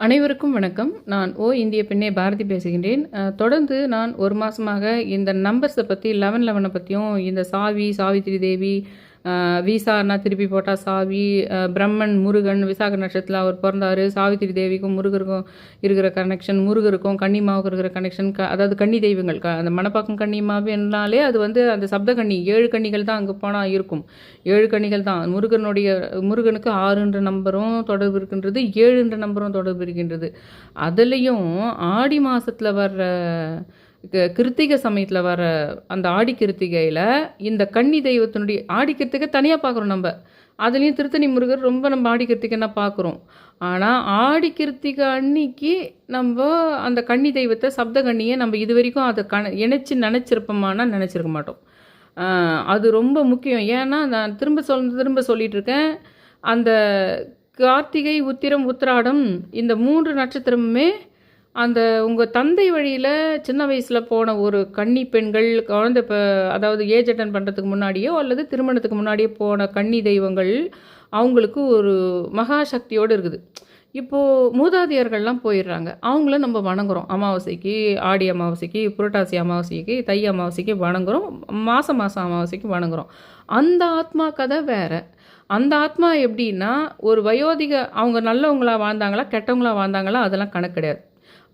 அனைவருக்கும் வணக்கம். நான் ஓ இந்திய பெண்ணே பாரதி பேசுகின்றேன். தொடர்ந்து நான் ஒரு மாதமாக இந்த நம்பர்ஸை பற்றி லெவன் லெவனை பற்றியும் இந்த சாவி சாவித்திரி தேவி அஹ், திருப்பி போட்டால் சாவி பிரம்மன் முருகன் விசாக நட்சத்திரத்தில் அவர் பிறந்தாரு. சாவித்திரி தேவிக்கும் முருகருக்கும் இருக்கிற கனெக்ஷன் முருகருக்கும் கன்னிமாவுக்கும் இருக்கிற கனெக்ஷன் க அதாவது கன்னி தெய்வங்கள் க அந்த மணப்பாக்கம் கன்னிமாவினாலே அது வந்து அந்த சப்த கன்னி ஏழு கன்னிகள் தான் அங்கே போனால் இருக்கும். ஏழு கன்னிகள் தான். முருகனுடைய முருகனுக்கு ஆறுன்ற நம்பரும் தொடர்பு இருக்கின்றது ஏழுன்ற நம்பரும் தொடர்பு இருக்கின்றது. அதுலேயும் ஆடி மாதத்தில் வர்ற கிருத்திகை சமயத்தில் வர அந்த ஆடி கிருத்திகையில் இந்த கன்னி தெய்வத்தினுடைய ஆடி கிருத்திகை தனியாக பார்க்குறோம் நம்ம. அதுலேயும் திருத்தணி முருகர் ரொம்ப நம்ம ஆடி கிருத்திகைன்னா பார்க்குறோம் ஆனால் ஆடி கிருத்திகை அன்னைக்கு நம்ம அந்த கன்னி தெய்வத்தை சப்த கண்ணியை நம்ம இது வரைக்கும் அதை கண இணைச்சி நினச்சிருப்போமானா நினச்சிருக்க மாட்டோம். அது ரொம்ப முக்கியம். ஏன்னா நான் திரும்ப சொல் திரும்ப சொல்லிகிட்டு இருக்கேன் அந்த கார்த்திகை உத்திரம் உத்திராடம் இந்த மூன்று நட்சத்திரமுமே அந்த உங்கள் தந்தை வழியில் சின்ன வயசில் போன ஒரு கன்னி பெண்கள் குழந்தை இப்போ அதாவது ஏஜ் அட்டன் பண்ணுறதுக்கு முன்னாடியோ அல்லது திருமணத்துக்கு முன்னாடியோ போன கன்னி தெய்வங்கள் அவங்களுக்கு ஒரு மகா சக்தியோடு இருக்குது. இப்போது மூதாதையர்கள்லாம் போயிடுறாங்க. அவங்கள நம்ம வணங்குறோம். அமாவாசைக்கு ஆடி அமாவாசைக்கு புரட்டாசி அமாவாசைக்கு தை அமாவாசைக்கு வணங்குறோம். மாதம் மாதம் அமாவாசைக்கு வணங்குறோம். அந்த ஆத்மா கதை வேறு. அந்த ஆத்மா எப்படின்னா ஒரு வயோதிக அவங்க நல்லவங்களா வாழ்ந்தாங்களா கெட்டவங்களா வாழ்ந்தாங்களா அதெல்லாம் கணக்கு கிடையாது.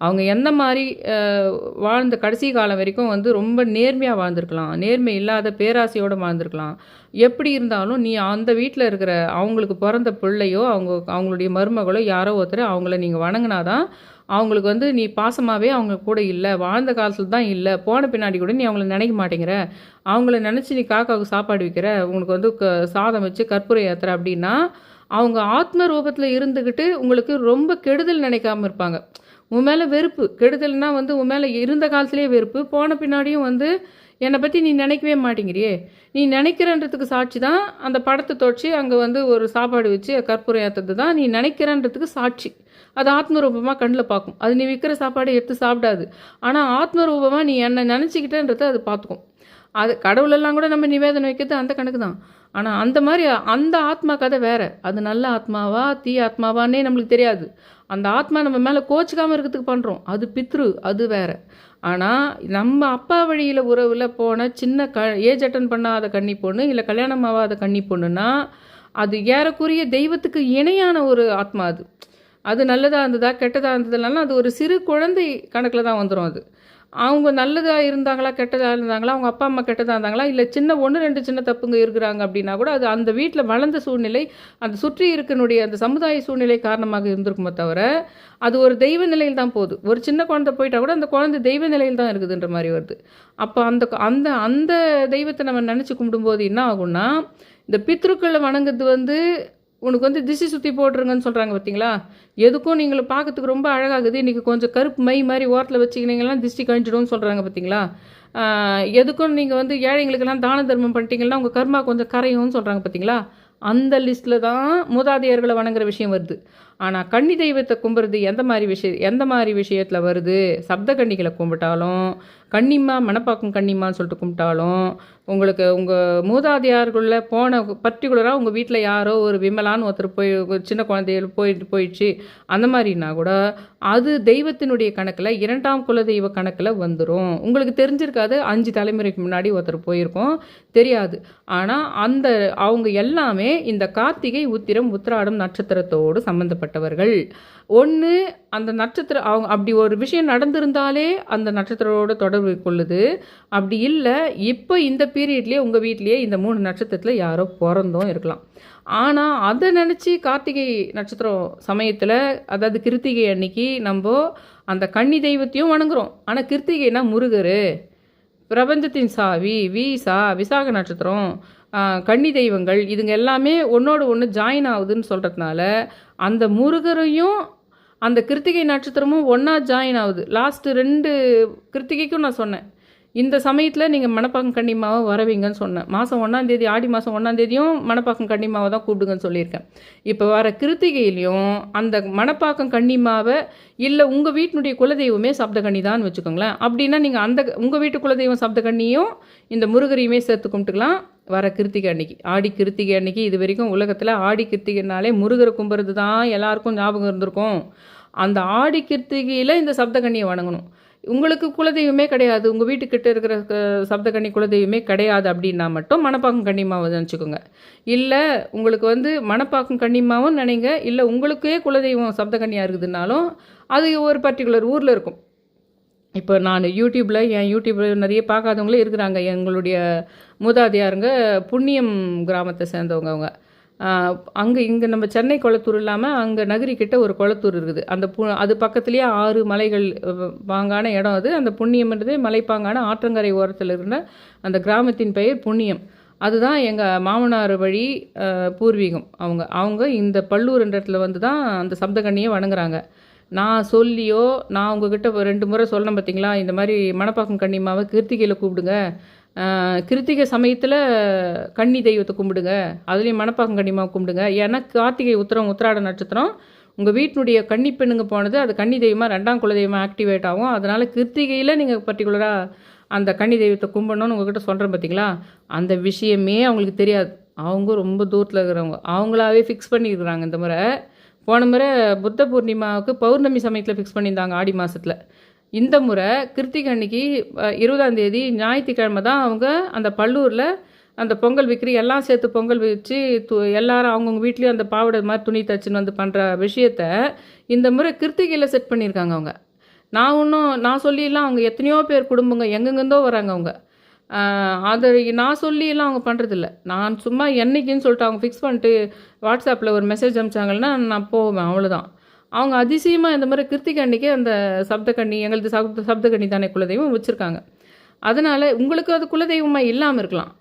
அவங்க எந்த மாதிரி வாழ்ந்த கடைசி காலம் வரைக்கும் வந்து ரொம்ப நேர்மையாக வாழ்ந்திருக்கலாம். நேர்மை இல்லாத பேராசையோடு வாழ்ந்திருக்கலாம். எப்படி இருந்தாலும் நீ அந்த வீட்டில் இருக்கிற அவங்களுக்கு பிறந்த பிள்ளையோ அவங்க அவங்களுடைய மருமகளோ யாரோ ஒருத்தர் அவங்கள நீங்கள் வணங்கினாதான் அவங்களுக்கு வந்து நீ பாசமாகவே அவங்க கூட இல்லை வாழ்ந்த காலத்தில் தான் இல்லை போன பின்னாடி கூட நீ அவங்கள நினைக்க மாட்டேங்கிற. அவங்கள நினச்சி நீ காக்காவுக்கு சாப்பாடு வைக்கிற உங்களுக்கு வந்து க சாதம் வச்சு கற்பூரம் ஏத்துற அப்படின்னா அவங்க ஆத்ம ரூபத்தில் இருந்துக்கிட்டு உங்களுக்கு ரொம்ப கெடுதல் நினைக்காம இருப்பாங்க. உன் மேலே வெறுப்பு. கெடுதல்னா வந்து உன் மேலே இருந்த காலத்துலேயே வெறுப்பு. போன பின்னாடியும் வந்து என்னை பற்றி நீ நினைக்கவே மாட்டேங்கிறியே. நீ நினைக்கிறன்றதுக்கு சாட்சி தான். அந்த படத்தை தொடச்சி அங்கே வந்து ஒரு சாப்பாடு வச்சு கற்பூரம் ஏற்றுறது தான். நீ நினைக்கிறன்றதுக்கு சாட்சி. அது ஆத்மரூபமாக கண்ணில் பார்க்கும் அது நீ விற்கிற சாப்பாடு எடுத்து சாப்பிடாது. ஆனால் ஆத்மரூபமாக நீ என்னை நினச்சிக்கிட்டேன்றதை அது பார்த்துக்கும் அது கடவுளெல்லாம் கூட நம்ம நிவேதனம் வைக்கிறது அந்த கணக்கு தான். ஆனால் அந்த மாதிரி அந்த ஆத்மா கதை வேறு. அது நல்ல ஆத்மாவா தீ ஆத்மாவான்னே நம்மளுக்கு தெரியாது. அந்த ஆத்மா நம்ம மேலே கோச்சிக்காமல் இருக்கிறதுக்கு பண்ணுறோம் அது பித்ரு அது வேற. ஆனால் நம்ம அப்பா வழியில் உறவில் போன சின்ன க ஏஜ் அட்டன் பண்ணாத கன்னி பொண்ணு இல்லை கல்யாணம் ஆகாத கன்னி பொண்ணுன்னா அது ஏறக்குறைய தெய்வத்துக்கு இணையான ஒரு ஆத்மா அது. அது நல்லதாக இருந்ததா கெட்டதாக இருந்ததுனால அது ஒரு சிறு குழந்தை கணக்கில் தான் வந்துடும் அது. அவங்க நல்லதாக இருந்தாங்களா கெட்டதாக இருந்தாங்களா அவங்க அப்பா அம்மா கெட்டதாக இருந்தாங்களா இல்லை சின்ன ஒன்று ரெண்டு சின்ன தப்புங்க இருக்கிறாங்க அப்படின்னா கூட அது அந்த வீட்டில் வளர்ந்த சூழ்நிலை அந்த சுற்றி இருக்கனுடைய அந்த சமுதாய சூழ்நிலை காரணமாக இருந்திருக்குமே தவிர அது ஒரு தெய்வ நிலையில் தான் போகுது. ஒரு சின்ன குழந்தை போயிட்டா கூட அந்த குழந்தை தெய்வ நிலையில் தான் இருக்குதுன்ற மாதிரி வருது. அப்போ அந்த அந்த அந்த தெய்வத்தை நம்ம நினச்சி கும்பிடும்போது என்ன ஆகும்னா இந்த பித்ருக்களை வணங்குறது வந்து உனக்கு வந்து திசை சுற்றி போட்டுருங்கன்னு சொல்கிறாங்க பார்த்தீங்களா எதுக்கும் நீங்களை பார்க்கறதுக்கு ரொம்ப அழகாகுது. இன்றைக்கி கொஞ்சம் கருப்பு மை மாதிரி ஓரத்தில் வச்சுக்கினீங்கன்னா திஷ்டி கழிஞ்சிடும்னு சொல்கிறாங்க பார்த்தீங்களா எதுக்கும் நீங்கள் வந்து ஏழைங்களுக்கெல்லாம் தான தர்மம் பண்ணிட்டீங்கன்னா உங்கள் கர்மா கொஞ்சம் கரையும்னு சொல்கிறாங்க பார்த்தீங்களா அந்த லிஸ்ட்டில் தான் மூதாதையர்களை வணங்குற விஷயம் வருது. ஆனால் கன்னி தெய்வத்தை கும்புறது எந்த மாதிரி விஷய எந்த மாதிரி விஷயத்தில் வருது? சப்த கன்னிகளை கும்பிட்டாலும் கன்னிமா மணப்பாக்கம் கன்னிமான்னு சொல்லிட்டு கும்பிட்டாலும் உங்களுக்கு உங்கள் மூதாதையார்களில் போன பர்டிகுலராக உங்கள் வீட்டில் யாரோ ஒரு விமலான்னு ஒருத்தர் போய் சின்ன குழந்தைகள் போயிட்டு போயிடுச்சு. அந்த மாதிரினா கூட அது தெய்வத்தினுடைய கணக்கில் இரண்டாம் குல தெய்வ கணக்கில் வந்துடும் உங்களுக்கு தெரிஞ்சிருக்காது அஞ்சு தலைமுறைக்கு முன்னாடி ஒருத்தர் போயிருக்கோம். தெரியாது. ஆனால் அந்த அவங்க எல்லாமே இந்த கார்த்திகை உத்திரம் உத்திராடம் நட்சத்திரத்தோடு சம்மந்தப்பட்டவர்கள் ஒன்று அந்த நட்சத்திரம் அவங்க அப்படி ஒரு விஷயம் நடந்திருந்தாலே அந்த நட்சத்திரோட தொடர்பு கொள்ளுது. அப்படி இல்லை இப்போ இந்த பீரியட்லேயே உங்கள் வீட்லேயே இந்த மூணு நட்சத்திரத்தில் யாரோ பிறந்தும் இருக்கலாம். ஆனால் அதை நினச்சி கார்த்திகை நட்சத்திரம் சமயத்தில் அதாவது கிருத்திகை அன்னைக்கு நம்ம அந்த கன்னி தெய்வத்தையும் வணங்குறோம். ஆனால் கிருத்திகைனா முருகர் பிரபஞ்சத்தின் சாவி வீசா விசாக நட்சத்திரம் கன்னி தெய்வங்கள் இதுங்க எல்லாமே ஒன்றோடு ஒன்று ஜாயின் ஆகுதுன்னு சொல்கிறதுனால அந்த முருகரையும் அந்த கிருத்திகை நட்சத்திரமும் ஒன்றா ஜாயின் ஆகுது. லாஸ்ட்டு ரெண்டு கிருத்திகைக்கும் நான் சொன்னேன். இந்த சமயத்தில் நீங்கள் மணப்பாக்கம் கன்னிமாவை வரவீங்கன்னு சொன்னேன். மாதம் ஒன்றாந்தேதி ஆடி மாதம் ஒன்றாந்தேதியும் மணப்பாக்கம் கன்னிமாவை தான் கூப்பிடுங்கன்னு சொல்லியிருக்கேன். இப்போ வர கிருத்திகையிலையும் அந்த மணப்பாக்கம் கன்னிமாவை இல்லை உங்கள் வீட்டினுடைய குலதெய்வமே சப்த தான் வச்சுக்கோங்களேன். அப்படின்னா நீங்கள் அந்த உங்கள் வீட்டு குலதெய்வம் சப்த கண்ணியும் இந்த முருகரையுமே சேர்த்து கும்பிட்டுக்கலாம். வர கிருத்திகை அன்னைக்கு ஆடி கிருத்திகை அன்னைக்கு இது வரைக்கும் உலகத்தில் ஆடி கிருத்திகைனாலே முருகரை கும்புறது தான் எல்லாருக்கும் ஞாபகம் இருந்திருக்கும். அந்த ஆடி கிருத்திகையில் இந்த சப்த கண்ணியை வணங்கணும். உங்களுக்கு குலதெய்வமே கிடையாது. உங்கள் வீட்டுக்கிட்ட இருக்கிற க- குலதெய்வமே கிடையாது அப்படின்னா மட்டும் மணப்பாக்கம் கன்னிமாவை நினச்சிக்கோங்க. இல்லை உங்களுக்கு வந்து மணப்பாக்கம் கன்னிமாவும் நினைங்க. இல்லை உங்களுக்கே குலதெய்வம் சப்தகன்னியாக இருக்குதுனாலும் அது ஒரு பர்டிகுலர் ஊரில் இருக்கும். இப்போ நான் யூடியூப்பில் என் யூடியூப்பில் நிறைய பார்க்காதவங்களே இருக்கிறாங்க. எங்களுடைய மூதாதையாருங்க புண்ணியம் கிராமத்தை சேர்ந்தவங்க அவங்க. அங்கே இங்கே நம்ம சென்னை குளத்தூர் இல்லாமல் அங்கே நகரி கிட்ட ஒரு குளத்தூர் இருக்குது. அந்த பு அது பக்கத்துலேயே ஆறு மலைகள் பாங்கான இடம் அது. அந்த புண்ணியம்ன்றது மலைப்பாங்கான ஆற்றங்கரை ஓரத்தில் இருந்த அந்த கிராமத்தின் பெயர் புண்ணியம். அதுதான் எங்கள் மாமனார் வழி பூர்வீகம். அவங்க அவங்க இந்த பல்லூர்ன்ற இடத்துல வந்து தான் அந்த சப்தகண்ணியை வணங்குறாங்க. நான் சொல்லியோ நான் உங்ககிட்ட ரெண்டு முறை சொன்னேன் பார்த்தீங்களா இந்த மாதிரி மணப்பாக்கம் கண்ணிமாவை கிருத்திகையில் கூப்பிடுங்க. கிருத்திகை சமயத்தில் கன்னி தெய்வத்தை கும்பிடுங்க. அதுலேயும் மணப்பாக்கம் கன்னிமா கும்பிடுங்க. ஏன்னா கார்த்திகை உத்திரம் உத்திராட நட்சத்திரம் உங்கள் வீட்டினுடைய கன்னி பெண்ணுங்க போனது அது கன்னி தெய்வமாக ரெண்டாம் குல தெய்வமாக ஆக்டிவேட் ஆகும். அதனால் கிருத்திகையில் நீங்கள் பர்டிகுலராக அந்த கன்னி தெய்வத்தை கும்பிடணும்னு உங்ககிட்ட சொல்கிறேன் பார்த்தீங்களா அந்த விஷயமே அவங்களுக்கு தெரியாது. அவங்க ரொம்ப தூரத்தில் இருக்கிறவங்க. அவங்களாவே ஃபிக்ஸ் பண்ணியிருக்கிறாங்க இந்த முறை. போன முறை புத்த பூர்ணிமாவுக்கு பௌர்ணமி சமயத்தில் ஃபிக்ஸ் பண்ணியிருந்தாங்க ஆடி மாதத்தில் இந்த முறை கிருத்திகை அன்னைக்கு இருபதாம் தேதி ஞாயிற்றுக்கிழமை தான் அவங்க அந்த பல்லூரில் அந்த பொங்கல் விற்கிறி எல்லாம் சேர்த்து பொங்கல் வச்சு து எல்லாரும் அவங்கவுங்க வீட்லேயும் அந்த பாவாடை மாதிரி துணி தச்சுன்னு வந்து பண்ணுற விஷயத்த இந்த முறை கிருத்திகையில் செட் பண்ணியிருக்காங்க அவங்க. நான் ஒன்றும் நான் சொல்லிலாம் அவங்க எத்தனையோ பேர் குடும்பங்க எங்கெங்கேருந்தோ வராங்க அவங்க. அதை நான் சொல்லியெல்லாம் அவங்க பண்ணுறதில்ல நான் சும்மா என்னைக்குன்னு சொல்லிட்டு அவங்க ஃபிக்ஸ் பண்ணிட்டு வாட்ஸ்அப்பில் ஒரு மெசேஜ் அனுப்பிச்சாங்கன்னா நான் போவேன் அவ்வளோதான் அவங்க அதிசயமாக இந்த மாதிரி கிருத்திகண்ணிக்கு அந்த சப்தக்கண்ணி எங்களது சப்த சப்தக்கண்ணி தானே குலதெய்வம் வச்சுருக்காங்க. அதனால் உங்களுக்கு அது குலதெய்வமாக இல்லாமல் இருக்கலாம்.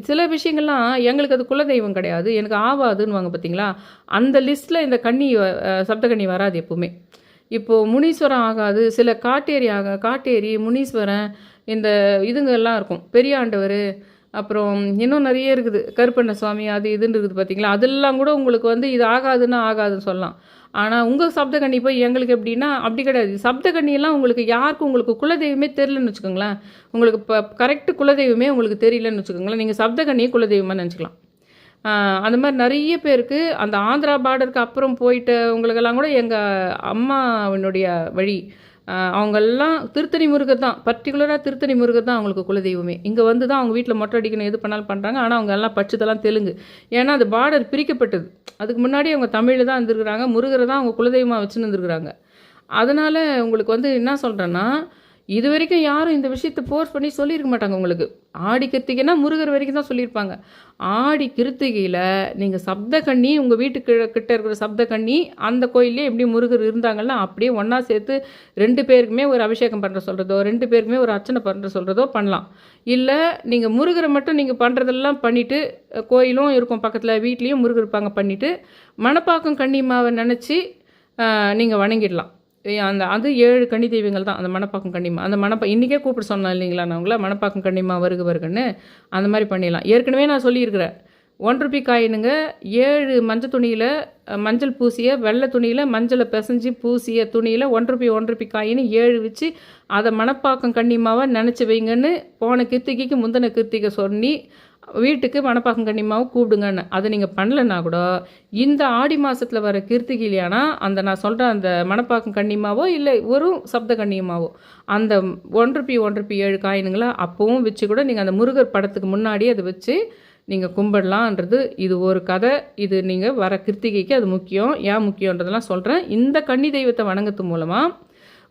சில விஷயங்கள்லாம் எங்களுக்கு அது குலதெய்வம் கிடையாது. எனக்கு ஆவாதுன்னுவாங்க பார்த்தீங்களா அந்த லிஸ்ட்டில் இந்த கண்ணி வ- சப்தக்கண்ணி வராது எப்பவுமே. இப்போது முனீஸ்வரம் ஆகாது. சில காட்டேரி ஆக காட்டேரி முனீஸ்வரன் இந்த இதுங்க எல்லாம் இருக்கும். பெரியாண்டவர் அப்புறம் இன்னும் நிறைய இருக்குது. கருப்பண்ண சுவாமி அது இதுன்னு இருக்குது பார்த்தீங்களா அதெல்லாம் கூட உங்களுக்கு வந்து இது ஆகாதுன்னா ஆகாதுன்னு சொல்லலாம். ஆனால் உங்கள் சப்தகண்ணி போய் எங்களுக்கு எப்படின்னா அப்படி கிடையாது. சப்தகண்ணியெல்லாம் உங்களுக்கு யாருக்கும் உங்களுக்கு குலதெய்வமே தெரிலன்னு வச்சுக்கோங்களேன். உங்களுக்கு இப்போ கரெக்டு குலதெய்வமே உங்களுக்கு தெரியலன்னு வச்சுக்கோங்களேன். நீங்கள் சப்தகண்ணியை குலதெய்வமாக நினச்சிக்கலாம். அந்த மாதிரி நிறைய பேருக்கு அந்த ஆந்திரா பார்டருக்கு அப்புறம் போயிட்டவங்களுக்கெல்லாம் கூட எங்கள் அம்மாவினுடைய வழி அவங்கெல்லாம் திருத்தணி முருகர் தான். பர்டிகுலராக திருத்தணி முருகர் தான் அவங்களுக்கு குலதெய்வமே. இங்கே வந்து தான் அவங்க வீட்டில் மொட்டை அடிக்கணும் எது பண்ணாலும் பண்ணுறாங்க ஆனால் அவங்க எல்லாம் பச்சதெல்லாம் தெலுங்கு. ஏன்னா அது பார்டர் பிரிக்கப்பட்டது. அதுக்கு முன்னாடி அவங்க தமிழில் தான் இருந்திருக்கிறாங்க. முருகரை தான் அவங்க குலதெய்வமாக வச்சுன்னு இருந்திருக்கிறாங்க. அதனால் உங்களுக்கு வந்து என்ன சொல்கிறேன்னா இது வரைக்கும் யாரும் இந்த விஷயத்தை ஃபோர்ஸ் பண்ணி சொல்லியிருக்க மாட்டாங்க உங்களுக்கு. ஆடி கிருத்திகைனா முருகர் வரைக்கும் தான் சொல்லியிருப்பாங்க. ஆடி கிருத்திகையில் நீங்கள் சப்த கண்ணி உங்கள் வீட்டுக்கு கிட்ட இருக்கிற சப்த கண்ணி அந்த கோயிலே எப்படி முருகர் இருந்தாங்கன்னா அப்படியே ஒன்றா சேர்த்து ரெண்டு பேருக்குமே ஒரு அபிஷேகம் பண்ணுற சொல்கிறதோ ரெண்டு பேருக்குமே ஒரு அர்ச்சனை பண்ணுற சொல்கிறதோ பண்ணலாம். இல்லை நீங்கள் முருகரை மட்டும் நீங்கள் பண்ணுறதெல்லாம் பண்ணிவிட்டு கோயிலும் இருக்கும் பக்கத்தில் வீட்லேயும் முருகர் இருப்பாங்க பண்ணிவிட்டு மணப்பாக்கம் கன்னிமாவை நினச்சி நீங்கள் வணங்கிடலாம். அந்த அது ஏழு கன்னி தெய்வங்கள் தான். அந்த மணப்பாக்கம் கன்னிமா. அந்த மணப்பா இன்றைக்கே கூப்பிட சொன்னேன் இல்லைங்களா நான் உங்களை? மணப்பாக்கம் கன்னிமா வருக வருகன்னு. அந்த மாதிரி பண்ணிடலாம். ஏற்கனவே நான் சொல்லியிருக்கிறேன். ஒன் ருபி காயினுங்க ஏழு மஞ்சள் துணியில் மஞ்சள் பூசிய வெள்ளை துணியில் மஞ்சளை பிசைஞ்சு பூசிய துணியில் ஒன் ருபி ஒன் ருபி காயின்னு ஏழு வச்சு அதை மணப்பாக்கம் கன்னிமாவை நினச்சி வைங்கன்னு போன கிருத்திகைக்கு முந்தின கிருத்திகை சொல்லி வீட்டுக்கு மணப்பாக்கம் கன்னிமாவை கூப்பிடுங்கன்னு. அதை நீங்கள் பண்ணலைன்னா கூட இந்த ஆடி மாதத்தில் வர கிருத்திகிலியானா அந்த நான் சொல்கிற அந்த மணப்பாக்கம் கன்னிமாவோ இல்லை ஒரு சப்த கன்னியமாவோ அந்த ஒன்று பி ஒன் பி ஏழு காயினுங்களா அப்போவும் வச்சு கூட நீங்கள் அந்த முருகர் படத்துக்கு முன்னாடி அதை வச்சு நீங்கள் கும்பிடலான்றது இது ஒரு கதை. இது நீங்கள் வர கிருத்திகைக்கு அது முக்கியம். ஏன் முக்கியன்றதெல்லாம் சொல்கிறேன் இந்த கன்னி தெய்வத்தை வணங்கத்து மூலமாக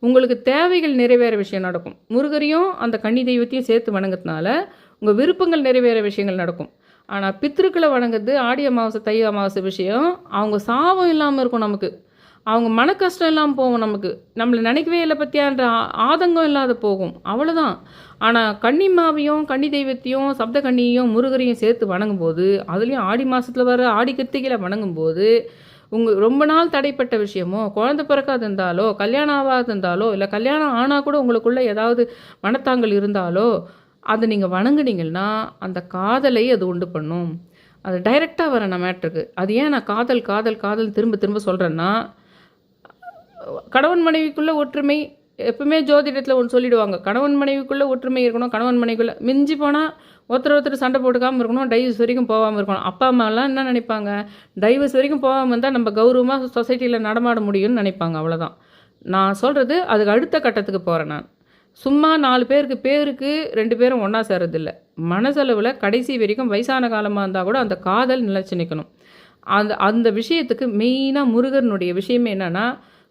உங்களுக்கு தேவைகள் நிறைவேற விஷயம் நடக்கும். முருகரையும் அந்த கன்னி தெய்வத்தையும் சேர்த்து வணங்குறதுனால உங்கள் விருப்பங்கள் நிறைவேற விஷயங்கள் நடக்கும். ஆனால் பித்ருக்களை வணங்குறது ஆடி அமாவாசை தை அமாவாசை விஷயம். அவங்க சாபம் இல்லாமல் இருக்கும் நமக்கு. அவங்க மன கஷ்டம் இல்லாமல் போகும் நமக்கு. நம்மளை நினைக்கவே இல்லை பற்றியான்ற ஆதங்கம் இல்லாத போகும். அவ்வளோதான் ஆனால் கன்னிமாவையும் கன்னி தெய்வத்தையும் சப்த கன்னியையும் முருகரையும் சேர்த்து வணங்கும்போது அதுலேயும் ஆடி மாதத்தில் வர ஆடி கிருத்திகையில் வணங்கும்போது உங்கள் ரொம்ப நாள் தடைப்பட்ட விஷயமோ குழந்தை பிறக்காது இருந்தாலோ கல்யாணம் ஆகாது இருந்தாலோ இல்லை கல்யாணம் ஆனால் கூட உங்களுக்குள்ளே ஏதாவது மனத்தாங்கல் இருந்தாலோ அதை நீங்கள் வணங்குனீங்கன்னா அந்த காதலை அது உண்டு பண்ணும். அது டைரெக்டாக வர நான் மேட்ருக்கு அது ஏன் நான் காதல் காதல் காதல் திரும்ப திரும்ப சொல்கிறேன்னா கணவன் மனைவிக்குள்ளே ஒற்றுமை எப்பவுமே ஜோதிடத்தில் ஒன்று சொல்லிடுவாங்க. கணவன் மனைவிக்குள்ளே ஒற்றுமை இருக்கணும் கணவன் மனைவிக்குள்ளே மிஞ்சி போனால் ஒருத்தர் ஒருத்தர் சண்டை போட்டுக்காமல் இருக்கணும் டைவர்ஸ் வரைக்கும் போகாமல் இருக்கணும். அப்பா அம்மாலாம் என்ன நினைப்பாங்க? டைவர்ஸ் வரைக்கும் போகாமல் இருந்தால் நம்ம கௌரவமாக சொசைட்டியில் நடமாட முடியும்னு நினைப்பாங்க. அவ்வளோதான் நான் சொல்கிறது அதுக்கு அடுத்த கட்டத்துக்கு போகிறேன் நான். சும்மா நாலு பேருக்கு பேருக்கு ரெண்டு பேரும் ஒன்றா சேர்றதில்ல. மனசளவில் கடைசி வரைக்கும் வயசான காலமாக இருந்தால் கூட அந்த காதல் நிலைச்சு நிற்கணும் அந்த அந்த விஷயத்துக்கு மெயினாக முருகனுடைய விஷயமே என்னென்னா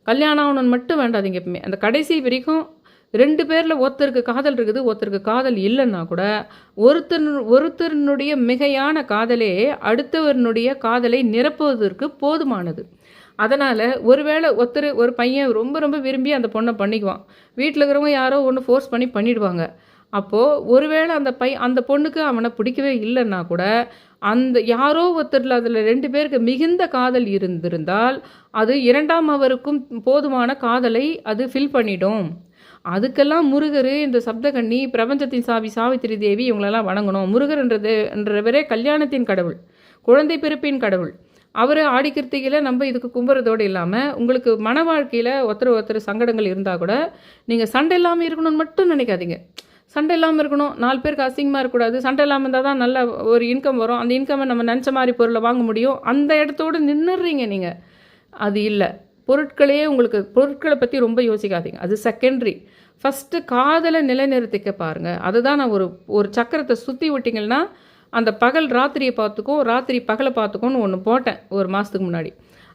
கல்யாணம் ஆகணும்னு மட்டும் வேண்டாதீங்க எப்பவுமே. அந்த கடைசி வரைக்கும் ரெண்டு பேரில் ஒருத்தருக்கு காதல் இருக்குது ஒருத்தருக்கு காதல் இல்லைன்னா கூட ஒருத்தர் ஒருத்தருனுடைய மிகையான காதலே அடுத்தவருனுடைய காதலை நிரப்புவதற்கு போதுமானது. அதனால் ஒருவேளை ஒருத்தர் ஒரு பையன் ரொம்ப ரொம்ப விரும்பி அந்த பொண்ணை பண்ணிக்குவான். வீட்டில் இருக்கிறவங்க யாரோ ஒன்று ஃபோர்ஸ் பண்ணி பண்ணிடுவாங்க. அப்போது ஒருவேளை அந்த பை அந்த பொண்ணுக்கு அவனை பிடிக்கவே இல்லைன்னா கூட அந்த யாரோ ஒருத்தரில் அதில் ரெண்டு பேருக்கு மிகுந்த காதல் இருந்திருந்தால் அது இரண்டாம் அவருக்கும் போதுமான காதலை அது ஃபில் பண்ணிடும். அதுக்கெல்லாம் முருகர் இந்த சப்தகண்ணி பிரபஞ்சத்தின் சாவி சாவித்திரி தேவி இவங்களெல்லாம் வணங்கணும். முருகர்ன்றது என்றவரே கல்யாணத்தின் கடவுள் குழந்தை பிறப்பின் கடவுள். அவர் ஆடி கிருத்திகையில் நம்ம இதுக்கு கும்புறதோடு இல்லாமல் உங்களுக்கு மன வாழ்க்கையில் ஒருத்தர் ஒருத்தர் சங்கடங்கள் இருந்தால் கூட நீங்கள் சண்டை இல்லாமல் இருக்கணும்னு மட்டும் நினைக்காதீங்க. சண்டை இல்லாமல் இருக்கணும். நாலு பேருக்கு அசிங்கமாக இருக்கக்கூடாது. சண்டை இல்லாமல் இருந்தால் தான் நல்ல ஒரு இன்கம் வரும். அந்த இன்கம்மை நம்ம நினச்ச மாதிரி பொருளை வாங்க முடியும். அந்த இடத்தோடு நின்றுறீங்க நீங்கள் அது இல்லை. பொருட்களே உங்களுக்கு பொருட்களை பற்றி ரொம்ப யோசிக்காதீங்க. அது செகண்டரி ஃபஸ்ட்டு காதலை நிலைநிறுத்திக்க பாருங்கள் அதுதான் நான் ஒரு ஒரு சக்கரத்தை சுற்றி விட்டிங்கன்னா அந்த பகல் ராத்திரியை பார்த்துக்கும் ராத்திரி பகலை பார்த்துக்கோன்னு ஒன்று போட்டேன் ஒரு மாதத்துக்கு முன்னாடி.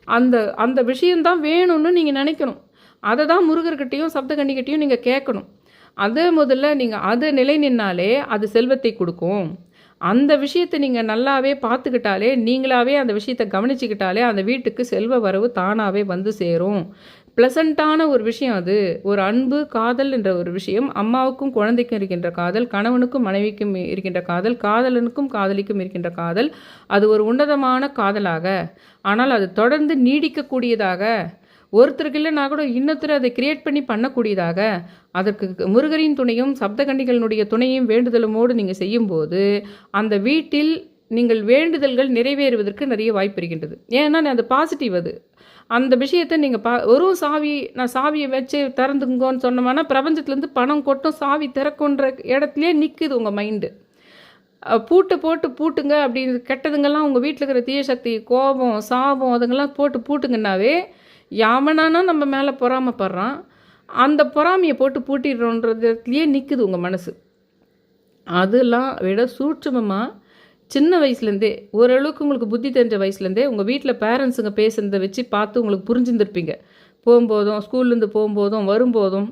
அந்த அந்த விஷயந்தான் வேணும்னு நீங்கள் நினைக்கணும். அதை தான் முருகர்கிட்டையும் சப்தகன்னிக்கிட்டையும் நீங்கள் கேட்கணும். அதை முதல்ல நீங்கள் அது நிலை நின்னாலே அது செல்வத்தை கொடுக்கும். அந்த விஷயத்தை நீங்கள் நல்லாவே பார்த்துக்கிட்டாலே நீங்களாவே அந்த விஷயத்தை கவனிச்சுக்கிட்டாலே அந்த வீட்டுக்கு செல்வ வரவு தானாகவே வந்து சேரும். ப்ளசண்ட்டான ஒரு விஷயம் அது. ஒரு அன்பு காதல் என்ற ஒரு விஷயம். அம்மாவுக்கும் குழந்தைக்கும் இருக்கின்ற காதல் கணவனுக்கும் மனைவிக்கும் இருக்கின்ற காதல் காதலனுக்கும் காதலிக்கும் இருக்கின்ற காதல். அது ஒரு உன்னதமான காதலாக. ஆனால் அது தொடர்ந்து நீடிக்கக்கூடியதாக. ஒருத்தருக்கு இல்லைனா கூட இன்னொருத்தர் அதை கிரியேட் பண்ணி பண்ணக்கூடியதாக. அதற்கு முருகரின் துணையும் சப்தகண்டிகளினுடைய துணையும் வேண்டுதலுமோடு நீங்கள் செய்யும்போது அந்த வீட்டில் நீங்கள் வேண்டுதல்கள் நிறைவேறுவதற்கு நிறைய வாய்ப்பு இருக்கின்றது. ஏன்னா அது பாசிட்டிவ் அது. அந்த விஷயத்தை நீங்கள் பா ஒரு சாவி நான் சாவியை வச்சு திறந்துங்கோன்னு சொன்னோம்னா பிரபஞ்சத்துலேருந்து பணம் கொட்டும் சாவி திறக்குன்ற இடத்துலையே நிற்குது உங்கள் மைண்டு பூட்டு போட்டு பூட்டுங்க அப்படின்னு கெட்டதுங்கெல்லாம் உங்கள் வீட்டில் இருக்கிற தீய சக்தி கோபம் சாபம் அதுங்கெல்லாம் போட்டு பூட்டுங்கன்னாவே யாமனானா நம்ம மேலே பொறாமப்படுறான். அந்த பொறாமையை போட்டு பூட்டிடுறோன்றதுலேயே நிற்குது உங்கள் மனசு. அதெல்லாம் விட சூட்சமமாக சின்ன வயசுலேருந்தே ஓரளவுக்கு உங்களுக்கு புத்தி தெரிஞ்ச வயசுலேருந்தே உங்கள் வீட்டில் பேரண்ட்ஸுங்க பேசுகிறத வச்சு பார்த்து உங்களுக்கு புரிஞ்சுருந்துருப்பீங்க. போகும்போதும் ஸ்கூல்லேருந்து போகும்போதும் வரும்போதும்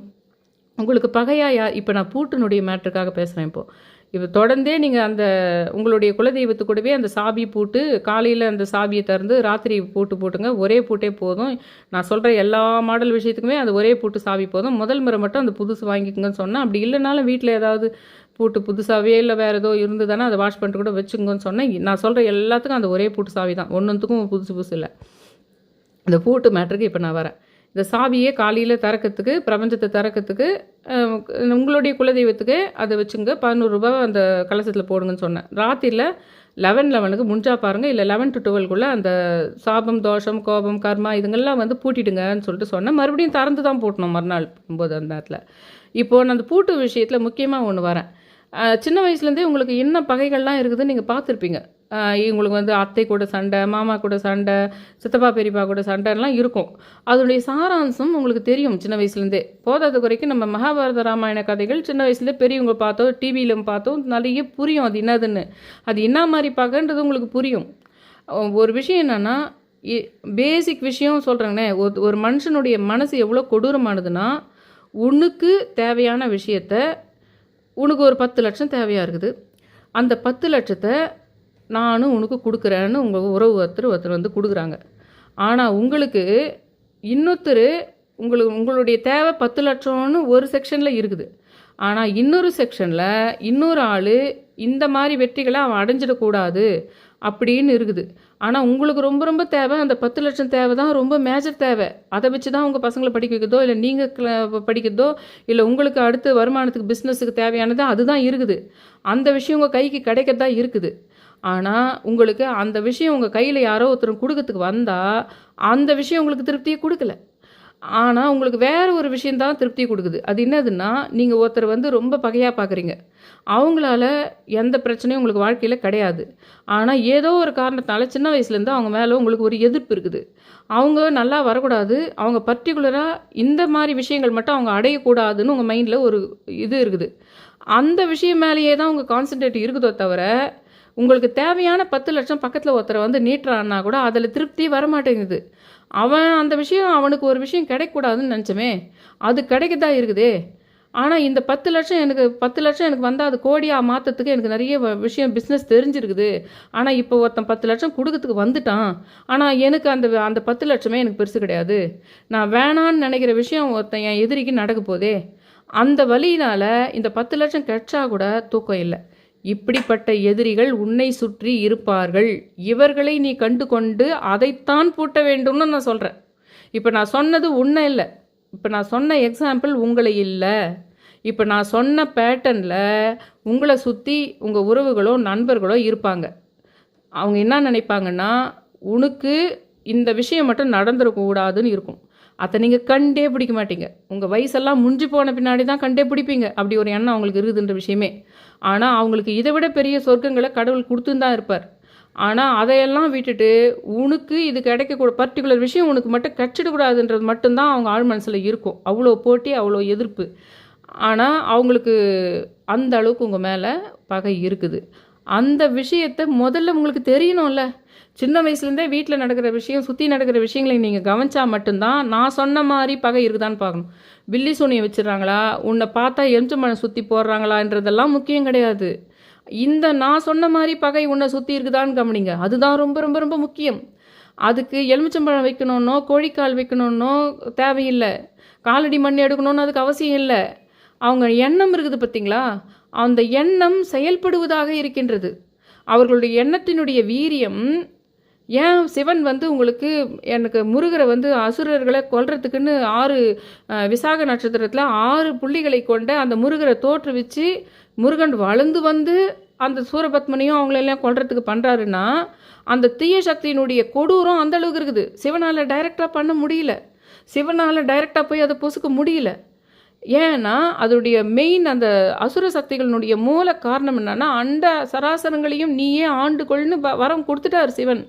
உங்களுக்கு பகையாக யார் இப்போ நான் பூட்டினுடைய மேட்ருக்காக பேசுகிறேன் இப்போது இப்போ தொடர்ந்தே நீங்கள் அந்த உங்களுடைய குலதெய்வத்து கூடவே அந்த சாவி பூட்டு காலையில் அந்த சாவியை திறந்து ராத்திரி பூட்டு போட்டுங்க ஒரே பூட்டே போதும். நான் சொல்கிற எல்லா மாடல் விஷயத்துக்குமே அது ஒரே பூட்டு சாவி போதும். முதல் முறை மட்டும் அந்த புதுசு வாங்கிக்கோங்கன்னு சொன்னால் அப்படி இல்லைனாலும் வீட்டில் ஏதாவது பூட்டு புதுசாகவே இல்லை வேறு ஏதோ இருந்ததுன்னா அதை வாஷ் பண்ணிட்டு கூட வச்சுங்கன்னு சொன்னேன். நான் சொல்கிற எல்லாத்துக்கும் அந்த ஒரே பூட்டு சாவி தான். ஒன்றுத்துக்கும் புதுசு புதுசு இல்லை. இந்த பூட்டு மேட்ருக்கு இப்போ நான் வரேன். இந்த சாவியே காலையில் திறக்கிறதுக்கு பிரபஞ்சத்தை திறக்கிறதுக்கு உங்களுடைய குலதெய்வத்துக்கு அதை வச்சுங்க. பதினோருபா அந்த கலசத்தில் போடுங்கன்னு சொன்னேன். ராத்திரியில் லெவன் லெவனுக்கு முடிஞ்சா பாருங்கள் இல்லை லெவன் டு டுவெல்குள்ளே அந்த சாபம் தோஷம் கோபம் கர்மா இதுங்கெல்லாம் வந்து பூட்டிடுங்கன்னு சொல்லிட்டு சொன்னேன். மறுபடியும் திறந்து தான் போட்டணும் மறுநாள் போகும்போது அந்த நேரத்தில். இப்போது நான் அந்த பூட்டு விஷயத்தில் முக்கியமாக ஒன்று வரேன். சின்ன வயசுலேருந்தே உங்களுக்கு என்ன பகைகள்லாம் இருக்குதுன்னு நீங்கள் பார்த்துருப்பீங்க. இவங்களுக்கு வந்து அத்தை கூட சண்டை மாமா கூட சண்டை சித்தப்பா பெரியப்பா கூட சண்டைலாம் இருக்கும். அதனுடைய சாராம்சம் உங்களுக்கு தெரியும் சின்ன வயசுலேருந்தே. போதாத குறைக்கும் நம்ம மகாபாரத ராமாயண கதைகள் சின்ன வயசுலேயே பெரியவங்க பார்த்தோம் டிவியிலும் பார்த்தோம் நிறைய புரியும் அது என்னதுன்னு. அது என்ன மாதிரி பகன்றது உங்களுக்கு புரியும். ஒரு விஷயம் என்னென்னா பேசிக் விஷயம் சொல்கிறேங்கண்ணே ஒரு ஒரு மனுஷனுடைய மனசு எவ்வளோ கொடூரமானதுன்னா உனக்கு தேவையான விஷயத்த உனக்கு ஒரு பத்து லட்சம் தேவையாக இருக்குது. அந்த பத்து லட்சத்தை நானும் உனக்கு கொடுக்குறேன்னு உங்கள் உறவு ஒருத்தர் ஒருத்தர் வந்து கொடுக்குறாங்க. ஆனால் உங்களுக்கு இன்னொருத்தர் உங்களுக்கு உங்களுடைய தேவை பத்து லட்சம்னு ஒரு செக்ஷனில் இருக்குது. ஆனால் இன்னொரு செக்ஷனில் இன்னொரு ஆள் இந்த மாதிரி வெற்றிகளை அவன் அடைஞ்சிடக்கூடாது. அப்படின்னு இருக்குது. ஆனால் உங்களுக்கு ரொம்ப ரொம்ப தேவை அந்த பத்து லட்சம் தேவை தான் ரொம்ப மேஜர் தேவை. அதை வச்சு தான் உங்கள் பசங்களை படிக்க வைக்கிறதோ இல்லை நீங்கள் படிக்கிறதோ இல்லை உங்களுக்கு அடுத்து வருமானத்துக்கு பிஸ்னஸுக்கு தேவையானது அதுதான் இருக்குது. அந்த விஷயம் உங்கள் கைக்கு கிடைக்கிறதா இருக்குது. ஆனால் உங்களுக்கு அந்த விஷயம் உங்கள் கையில் யாரோ ஒருத்தர் கொடுக்கறதுக்கு வந்தால் அந்த விஷயம் உங்களுக்கு திருப்தியை கொடுக்கல. ஆனால் உங்களுக்கு வேறு ஒரு விஷயந்தான் திருப்தி கொடுக்குது. அது என்னதுன்னா நீங்கள் ஒருத்தர் வந்து ரொம்ப பகையாக பார்க்குறீங்க அவங்களால எந்த பிரச்சனையும் உங்களுக்கு வாழ்க்கையில் கிடையாது. ஆனால் ஏதோ ஒரு காரணத்தால் சின்ன வயசுலேருந்து அவங்க மேலே உங்களுக்கு ஒரு எதிர்ப்பு இருக்குது. அவங்க நல்லா வரக்கூடாது. அவங்க பர்டிகுலராக இந்த மாதிரி விஷயங்கள் மட்டும் அவங்க அடையக்கூடாதுன்னு உங்கள் மைண்டில் ஒரு இது இருக்குது. அந்த விஷயம் மேலேயே தான் உங்கள் கான்சன்ட்ரேட் இருக்குதோ தவிர உங்களுக்கு தேவையான பத்து லட்சம் பக்கத்தில் ஒருத்தரை வந்து நீட்டுறான்னா கூட அதில் திருப்தி வர மாட்டேங்குது அவன் அந்த விஷயம் அவனுக்கு ஒரு விஷயம் கிடைக்கக்கூடாதுன்னு நினச்சமே அது கிடைக்கதா இருக்குதே? ஆனால் இந்த பத்து லட்சம் எனக்கு பத்து லட்சம் எனக்கு வந்தால் அது கோடியாக மாற்றத்துக்கு எனக்கு நிறைய வ- விஷயம் பிஸ்னஸ் தெரிஞ்சிருக்குது. ஆனால் இப்போ ஒருத்தன் பத்து லட்சம் கொடுக்கறதுக்கு வந்துட்டான். ஆனால் எனக்கு அந்த அந்த பத்து லட்சமே எனக்கு பெருசு கிடையாது. நான் வேணான்னு நினைக்கிற விஷயம் ஒருத்தன் என் எதிரிக்கு நடக்க போதே அந்த வழியினால் இந்த பத்து லட்சம் கிடைச்சா கூட தூக்கம் இல்லை. இப்படிப்பட்ட எதிரிகள் உன்னை சுற்றி இருப்பார்கள். இவர்களை நீ கண்டு கொண்டு அதைத்தான் பூட்ட வேண்டும்னு நான் சொல்கிறேன் இப்போ நான் சொன்னது உன்னை இல்லை. இப்போ நான் சொன்ன எக்ஸாம்பிள் உங்களை இல்லை. இப்போ நான் சொன்ன பேட்டர்னில் உங்களை சுற்றி உங்கள் உறவுகளோ நண்பர்களோ இருப்பாங்க. அவங்க என்ன நினைப்பாங்கன்னா உனக்கு இந்த விஷயம் மட்டும் நடந்துடக்கூடாதுன்னு இருக்கும். அதை நீங்கள் கண்டே பிடிக்க மாட்டீங்க. உங்கள் வயசெல்லாம் முடிஞ்சு போன பின்னாடி தான் கண்டே பிடிப்பீங்க. அப்படி ஒரு எண்ணம் அவங்களுக்கு இருக்குதுன்ற விஷயமே. ஆனால் அவங்களுக்கு இதை விட பெரிய சொர்க்கங்களை கடவுள் கொடுத்துன்னு தான் இருப்பார். ஆனால் அதையெல்லாம் விட்டுட்டு உனக்கு இது கிடைக்கக்கூட பர்டிகுலர் விஷயம் உனக்கு மட்டும் கிடச்சிடக்கூடாதுன்றது மட்டும்தான் அவங்க ஆழ் மனசில் இருக்கும். அவ்வளோ போட்டி அவ்வளோ எதிர்ப்பு. ஆனால் அவங்களுக்கு அந்த அளவுக்கு உங்கள் மேலே பகை இருக்குது. அந்த விஷயத்தை முதல்ல உங்களுக்கு தெரியணும்ல. சின்ன வயசுலேருந்தே வீட்டில் நடக்கிற விஷயம் சுற்றி நடக்கிற விஷயங்களை நீங்கள் கவனிச்சா மட்டும்தான் நான் சொன்ன மாதிரி பகை இருக்குதான்னு பார்க்கணும். வில்லி சூனியை வச்சிடுறாங்களா? உன்னை பார்த்தா எலுமிச்சம்பழம் சுற்றி போடுறாங்களான்றதெல்லாம் முக்கியம் கிடையாது. இந்த நான் சொன்ன மாதிரி பகை உன்னை சுற்றி இருக்குதான்னு கவனிங்க. அதுதான் ரொம்ப ரொம்ப ரொம்ப முக்கியம். அதுக்கு எலுமிச்சம்பழம் வைக்கணுன்னோ கோழிக்கால் வைக்கணுன்னோ தேவையில்லை. காலடி மண் எடுக்கணும்னு அதுக்கு அவசியம் இல்லை. அவங்க எண்ணம் இருக்குது பார்த்தீங்களா? அந்த எண்ணம் செயல்படுவதாக இருக்கின்றது. அவர்களுடைய எண்ணத்தினுடைய வீரியம் ஏன் சிவன் வந்து உங்களுக்கு எனக்கு முருகரை வந்து அசுரர்களை கொல்றதுக்குன்னு ஆறு விசாக நட்சத்திரத்தில் ஆறு புள்ளிகளை கொண்ட அந்த முருகரை தோற்றுவிச்சு முருகன் வளர்ந்து வந்து அந்த சூரபத்மனையும் அவங்களெல்லாம் கொல்றதுக்கு பண்ணுறாருன்னா அந்த தீய சக்தியினுடைய கொடூரம் அந்த அளவுக்கு இருக்குது. சிவனால் டைரெக்டாக பண்ண முடியல. சிவனால் டைரெக்டாக போய் அதை பொசுக்க முடியல. ஏன்னா அதோடைய மெயின் அந்த அசுர சக்திகளினுடைய மூல காரணம் என்னன்னா அண்ட சராசரங்களையும் நீயே ஆண்டு கொள்னு வ- வரம் கொடுத்துட்டார் சிவன்.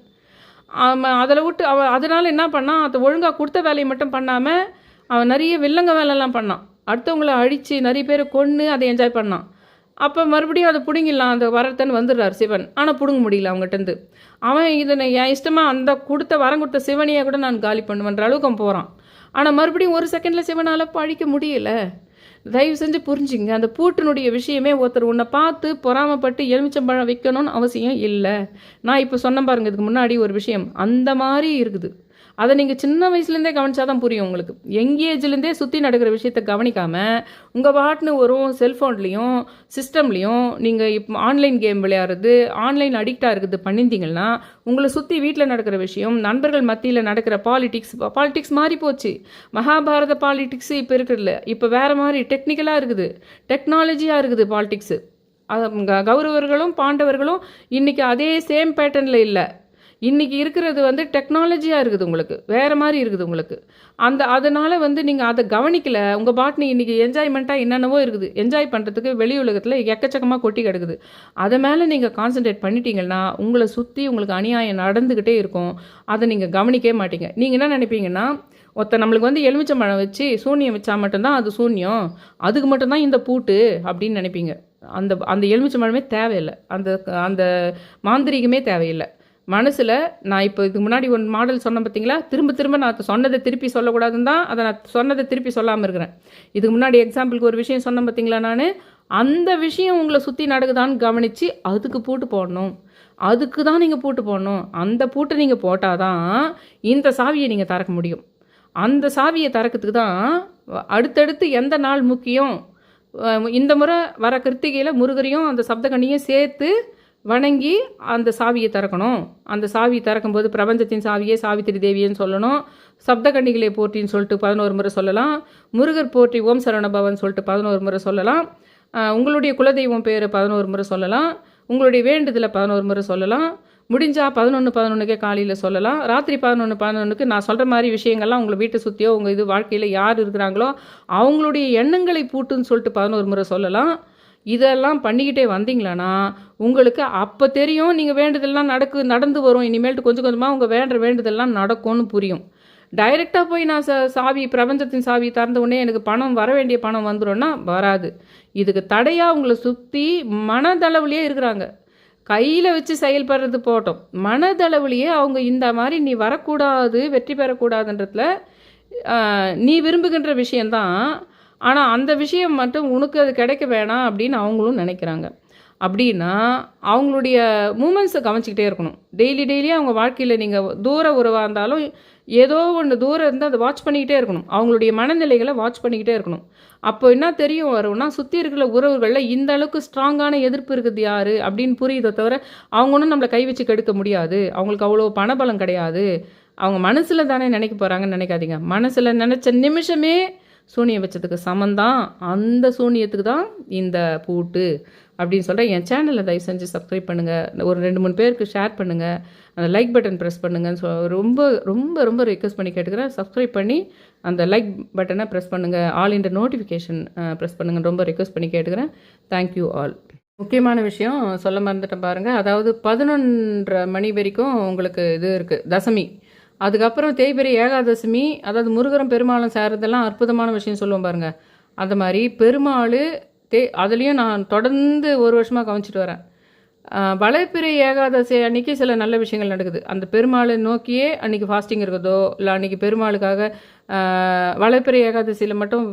அதில் விட்டு அவன் அதனால் என்ன பண்ணான்? அதை ஒழுங்காக கொடுத்த வேலையை மட்டும் பண்ணாமல் அவன் நிறைய வில்லங்க வேலைலாம் பண்ணான். அடுத்தவங்கள அழித்து நிறைய பேரை கொன்று அதை என்ஜாய் பண்ணான். அப்போ மறுபடியும் அதை பிடுங்கிடலாம். அந்த வரத்தன்னு வந்துடுறார் சிவன். ஆனால் பிடுங்க முடியல அவங்ககிட்டருந்து அவன் இதனை என் இஷ்டமாக அந்த கொடுத்த வரம் கொடுத்த சிவனையை கூட நான் காலி பண்ணுவேன்ற அளவுக்கு அவன் போகிறான் ஆனால் மறுபடியும் ஒரு செகண்டில் சிவனால் பழிக்க முடியல. தயவு செஞ்சு புரிஞ்சுங்க. அந்த பூட்டினுடைய விஷயமே ஒருத்தர் உன்னை பார்த்து பொறாமப்பட்டு எலுமிச்சம்பழம் வைக்கணும்னு அவசியம் இல்லை. நான் இப்போ சொன்ன பாருங்க இதுக்கு முன்னாடி ஒரு விஷயம். அந்த மாதிரி இருக்குது. அதை நீங்கள் சின்ன வயசுலேருந்தே கவனிச்சா தான் புரியும் உங்களுக்கு. யங் ஏஜ்லேருந்தே சுற்றி நடக்கிற விஷயத்த கவனிக்காமல் உங்கள் பாட்டுன்னு வரும் செல்ஃபோன்லேயும் சிஸ்டம்லேயும் நீங்கள் இப்போ ஆன்லைன் கேம் விளையாடுறது ஆன்லைன் அடிக்டாக இருக்குது பண்ணியிருந்தீங்கன்னா உங்களை சுற்றி வீட்டில் நடக்கிற விஷயம் நண்பர்கள் மத்தியில் நடக்கிற பாலிடிக்ஸ் பாலிடிக்ஸ் மாறி போச்சு. மகாபாரத பாலிடிக்ஸ் இப்போ இருக்கிறதில்ல இப்போ வேறு மாதிரி டெக்னிக்கலாக இருக்குது. டெக்னாலஜியாக இருக்குது பாலிடிக்ஸு. கௌரவர்களும் பாண்டவர்களும் இன்றைக்கி அதே சேம் பேட்டர்னில் இல்லை. இன்றைக்கி இருக்கிறது வந்து டெக்னாலஜியாக இருக்குது உங்களுக்கு. வேறு மாதிரி இருக்குது உங்களுக்கு. அந்த அதனால் வந்து நீங்கள் அதை கவனிக்கலை. உங்கள் பாட்னி இன்றைக்கி என்ஜாய்மெண்ட்டாக என்னென்னவோ இருக்குது. என்ஜாய் பண்ணுறதுக்கு வெளி உலகத்தில் எக்கச்சக்கமாக கொட்டி கிடக்குது. அதை மேலே நீங்கள் கான்சென்ட்ரேட் பண்ணிட்டீங்கன்னா உங்களை சுற்றி உங்களுக்கு அநியாயம் நடந்துக்கிட்டே இருக்கும். அதை நீங்கள் கவனிக்கவே மாட்டீங்க. நீங்கள் என்ன நினைப்பீங்கன்னா ஒருத்த நம்மளுக்கு வந்து எலுமிச்சம்பழம் வச்சு சூன்யம் வச்சா மட்டும்தான் அது சூன்யம். அதுக்கு மட்டும்தான் இந்த பூட்டு அப்படின்னு நினைப்பீங்க. அந்த அந்த எலுமிச்சம்பழமே தேவையில்லை. அந்த அந்த மாந்திரிகமே தேவையில்லை. மனசில் நான் இப்போ இதுக்கு முன்னாடி ஒரு மாடல் சொன்னேன் பார்த்தீங்களா திரும்ப திரும்ப நான் சொன்னதை திருப்பி சொல்லக்கூடாதுன்னு தான் அதை நான் சொன்னதை திருப்பி சொல்லாமல் இருக்கிறேன். இதுக்கு முன்னாடி எக்ஸாம்பிளுக்கு ஒரு விஷயம் சொன்னேன் பார்த்தீங்களா நான்? அந்த விஷயம் உங்களை சுற்றி நடக்குதான்னு கவனித்து அதுக்கு பூட்டு போடணும். அதுக்கு தான் நீங்கள் பூட்டு போடணும். அந்த பூட்டை நீங்கள் போட்டால் தான் இந்த சாவியை நீங்கள் திறக்க முடியும். அந்த சாவியை திறக்கிறதுக்கு தான் அடுத்தடுத்து எந்த நாள் முக்கியம்? இந்த முறை வர கிருத்திகையில் முருகரையும் அந்த சப்தகண்ணியும் சேர்த்து வணங்கி அந்த சாவியை திறக்கணும். அந்த சாவியை திறக்கும்போது பிரபஞ்சத்தின் சாவியே சாவித்திரி தேவியன்னு சொல்லணும். சப்தகன்னிகளே போற்றின்னு சொல்லிட்டு பதினோரு முறை சொல்லலாம். முருகர் போற்றி ஓம் சரவணபவன் சொல்லிட்டு பதினோரு முறை சொல்லலாம். உங்களுடைய குலதெய்வம் பேர் பதினோரு முறை சொல்லலாம். உங்களுடைய வேண்டுதலை பதினோரு முறை சொல்லலாம். முடிஞ்சால் பதினொன்று பதினொன்றுக்கே காலையில் சொல்லலாம். ராத்திரி பதினொன்று பதினொன்றுக்கு நான் சொல்கிற மாதிரி விஷயங்கள்லாம் உங்களை வீட்டை சுற்றியோ உங்கள் இது வாழ்க்கையில் யார் இருக்கிறாங்களோ அவங்களுடைய எண்ணங்களை பூட்டுன்னு சொல்லிட்டு பதினோரு முறை சொல்லலாம். இதெல்லாம் பண்ணிக்கிட்டே வந்தீங்களான்னா உங்களுக்கு அப்போ தெரியும் நீங்கள் வேண்டுதெல்லாம் நடக்கு நடந்து வரும். இனிமேல்ட்டு கொஞ்சம் கொஞ்சமாக உங்கள் வேண்ட வேண்டுதெல்லாம் நடக்கும்னு புரியும். டைரெக்டாக போய் நான் ச சாவி பிரபஞ்சத்தின் சாவி திறந்த உடனே எனக்கு பணம் வர வேண்டிய பணம் வந்துடும்னா வராது. இதுக்கு தடையாக உங்களை சுற்றி மனதளவுலேயே இருக்கிறாங்க. கையில் வச்சு செயல்படுறது போட்டோம். மனதளவுலேயே அவங்க இந்த மாதிரி நீ வரக்கூடாது வெற்றி பெறக்கூடாதுன்றதுல நீ விரும்புகின்ற விஷயந்தான் ஆனால் அந்த விஷயம் மட்டும் உனக்கு அது கிடைக்க வேணாம் அப்படின்னு அவங்களும் நினைக்கிறாங்க. அப்படின்னா அவங்களுடைய மூமெண்ட்ஸை கவனிச்சிக்கிட்டே இருக்கணும். டெய்லி டெய்லி அவங்க வாழ்க்கையில் நீங்கள் தூர உறவாக இருந்தாலும் ஏதோ ஒன்று தூரம் இருந்தால் அதை வாட்ச் பண்ணிக்கிட்டே இருக்கணும். அவங்களுடைய மனநிலைகளை வாட்ச் பண்ணிக்கிட்டே இருக்கணும். அப்போ என்ன தெரியும் வரும்னா சுற்றி இருக்கிற உறவுகளில் இந்த அளவுக்கு ஸ்ட்ராங்கான எதிர்ப்பு இருக்குது யார் அப்படின்னு புரியுதோ தவிர அவங்க ஒன்றும் நம்மளை கை வச்சு கெடுக்க முடியாது. அவங்களுக்கு அவ்வளோ பணபலம் கிடையாது. அவங்க மனசில் தானே நினைக்க போகிறாங்கன்னு நினைக்காதீங்க. மனசில் நினச்ச நிமிஷமே சூனியம் வச்சதுக்கு சமந்தான் அந்த சூனியத்துக்கு தான் இந்த பூட்டு அப்படின்னு சொல்லிட்டு என் சேனலை தயவு செஞ்சு சப்ஸ்கிரைப் பண்ணுங்கள் ஒரு ரெண்டு மூணு பேருக்கு ஷேர் பண்ணுங்கள் அந்த லைக் பட்டன் ப்ரெஸ் பண்ணுங்கன்னு சொ ரொம்ப ரொம்ப ரொம்ப ரிக்வஸ்ட் பண்ணி கேட்டுக்கிறேன். சப்ஸ்கிரைப் பண்ணி அந்த லைக் பட்டனை ப்ரெஸ் பண்ணுங்கள் ஆல் இந்த நோட்டிஃபிகேஷன் ப்ரெஸ் பண்ணுங்கள் ரொம்ப ரிக்வஸ்ட் பண்ணி கேட்டுக்கிறேன். தேங்க்யூ ஆல் முக்கியமான விஷயம் சொல்ல மறந்துட்டேன் பாருங்கள் அதாவது பதினொன்றரை மணி வரைக்கும் உங்களுக்கு இது இருக்குது தசமி. அதுக்கப்புறம் தேய்பிரை ஏகாதசமி அதாவது முருகரும் பெருமாளும் சேரதெல்லாம் அற்புதமான விஷயம் சொல்லுவோம் பாருங்கள் அந்த மாதிரி பெருமாள் தே அதுலேயும் நான் தொடர்ந்து ஒரு வருஷமாக கவனிச்சிட்டு வரேன். வளைப்பிறை ஏகாதசி அன்னைக்கு சில நல்ல விஷயங்கள் நடக்குது. அந்த பெருமாளை நோக்கியே அன்னைக்கு ஃபாஸ்டிங் இருக்கிறதோ இல்லை அன்னைக்கு பெருமாளுக்காக வளைப்பிறை ஏகாதசியில் மட்டும்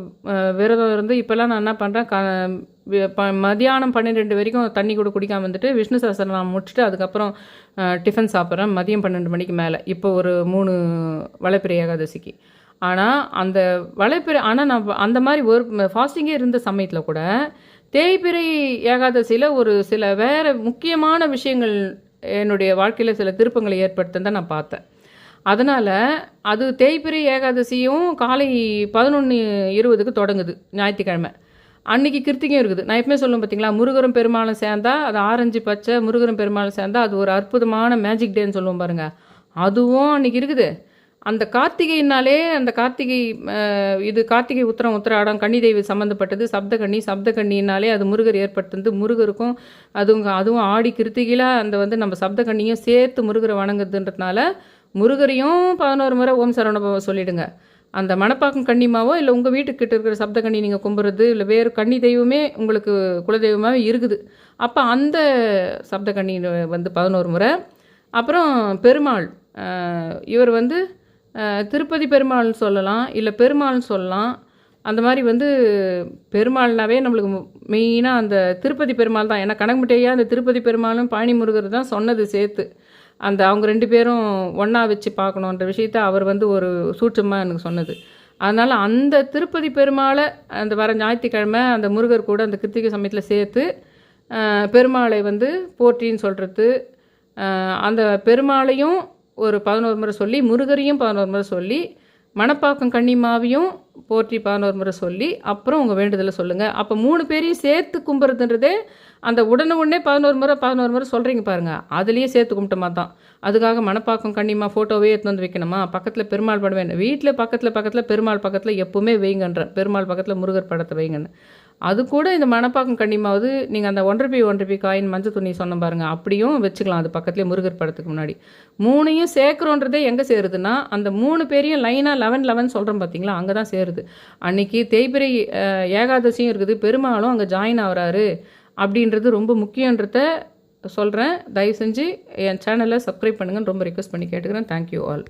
விரதம் இருந்து இப்போல்லாம் நான் என்ன பண்ணுறேன் க ப- மதியானம் பன்னிரெண்டு வரைக்கும் தண்ணி கூட குடிக்காமல் வந்துட்டு விஷ்ணு சஹஸ்ரநாமம் முடிச்சுட்டு அதுக்கப்புறம் டிஃபன் சாப்பிட்றேன். மதியம் பன்னெண்டு மணிக்கு மேலே. இப்போ ஒரு மூணு வளைப்பிறை ஏகாதசிக்கு. ஆனால் அந்த வளைப்பிறை ஆனால் நான் அந்த மாதிரி ஒரு ஃபாஸ்டிங்கே இருந்த சமயத்தில் கூட தேய்பிறை ஏகாதசியில் ஒரு சில வேறு முக்கியமான விஷயங்கள் என்னுடைய வாழ்க்கையில் சில திருப்பங்களை ஏற்படுத்துன்னு நான் பார்த்தேன். அதனால் அது தேய்பிறை ஏகாதசியும் காலை பதினொன்று இருபதுக்கு தொடங்குது ஞாயிற்றுக்கிழமை. அன்னைக்கு கிருத்திகையும் இருக்குது. நான் எப்பவுமே சொல்லுவேன் பார்த்தீங்களா முருகரும் பெருமாளும் சேர்ந்தா அது ஆரஞ்சு பச்சை முருகரும் பெருமாளும் சேர்ந்தா அது ஒரு அற்புதமான மேஜிக் டேன்னு சொல்லுவோம் பாருங்கள் அதுவும் அன்னைக்கு இருக்குது. அந்த கார்த்திகைனாலே அந்த கார்த்திகை இது கார்த்திகை உத்திரம் உத்தராடம் கன்னி தெய்வம் சம்மந்தப்பட்டது சப்தகன்னி சப்தகன்னினாலே அது முருகர் ஏற்பட்டது. முருகருக்கும் அதுவும் அதுவும் ஆடி கிருத்திகையில் அந்த வந்து நம்ம சப்த சப்தகன்னியும் சேர்த்து முருகரை வணங்குறதுன்றதுனால முருகரையும் பதினோரு முறை ஓம் சரவணபவ சொல்லிடுங்க. அந்த மணப்பாக்கம் கன்னிமாவோ இல்லை உங்கள் வீட்டுக்கிட்ட இருக்கிற சப்த சப்தகன்னி நீங்கள் கும்பிட்றது இல்லை வேறு கன்னி தெய்வமே உங்களுக்கு குலதெய்வமாகவே இருக்குது. அப்போ அந்த சப்த சப்தகன்னி வந்து பதினோரு முறை. அப்புறம் பெருமாள் இவர் வந்து திருப்பதி பெருமாள்னு சொல்லலாம் இல்லை பெருமாள்னு சொல்லலாம். அந்த மாதிரி வந்து பெருமாள்னாவே நம்மளுக்கு மெயினாக அந்த திருப்பதி பெருமாள் தான். ஏன்னா கணக்குமுட்டையாக அந்த திருப்பதி பெருமாளும் பாணி முருகர் தான் சொன்னது சேர்த்து. அந்த அவங்க ரெண்டு பேரும் ஒன்றா வச்சு பார்க்கணுன்ற விஷயத்த அவர் வந்து ஒரு சூட்சமாக எனக்கு சொன்னது. அதனால் அந்த திருப்பதி பெருமாளை அந்த வர ஞாயிற்றுக்கிழமை அந்த முருகர் கூட அந்த கிருத்திகை சமயத்தில் சேர்த்து பெருமாளை வந்து போற்றின்னு சொல்கிறது அந்த பெருமாளையும் ஒரு பதினோரு முறை சொல்லி முருகரையும் பதினோரு முறை சொல்லி மணப்பாக்கம் கன்னிமாவையும் போற்றி பதினோரு முறை சொல்லி அப்புறம் உங்கள் வேண்டுதலை சொல்லுங்கள் அப்போ மூணு பேரையும் சேர்த்து கும்புறதுன்றதே அந்த உடனே உடனே பதினோரு முறை பதினோரு முறை சொல்கிறீங்க பாருங்க. அதுலேயே சேர்த்து கும்பிட்டோமா தான். அதுக்காக மணப்பாக்கம் கன்னிமா ஃபோட்டோவே எடுத்து வந்து வைக்கணுமா? பக்கத்தில் பெருமாள் படம் வேணும். வீட்டில் பக்கத்தில் பக்கத்தில் பெருமாள் பக்கத்தில் எப்போவுமே வைங்கன்றேன் பெருமாள் பக்கத்தில் முருகர் படத்தை வைங்கன்னு. அது கூட இந்த மணப்பாக்கம் கண்ணிமாவது நீங்கள் அந்த ஒன்றரை பி ஒன்றரை பி காயின் மஞ்சள் துணி சொன்ன பாருங்கள் அப்படியும் வச்சுக்கலாம். அது பக்கத்துலேயே முருகர் படத்துக்கு முன்னாடி. மூணையும் சேர்க்குறோன்றதே எங்கே சேருதுன்னா அந்த மூணு பேரையும் லைனாக லெவன் லெவன் சொல்கிறோம் பார்த்தீங்களா அங்கே தான் சேருது. அன்றைக்கி தேய்பிரை ஏகாதசியும் இருக்குது. பெருமாளும் அங்கே ஜாயின் ஆகிறாரு. அப்படின்றது ரொம்ப முக்கியன்றத சொல்கிறேன் தயவு செஞ்சு என் சேனலை சப்ஸ்கிரைப் பண்ணுங்கன்னு ரொம்ப ரிக்வஸ்ட் பண்ணி கேட்டுக்கிறேன். Thank you all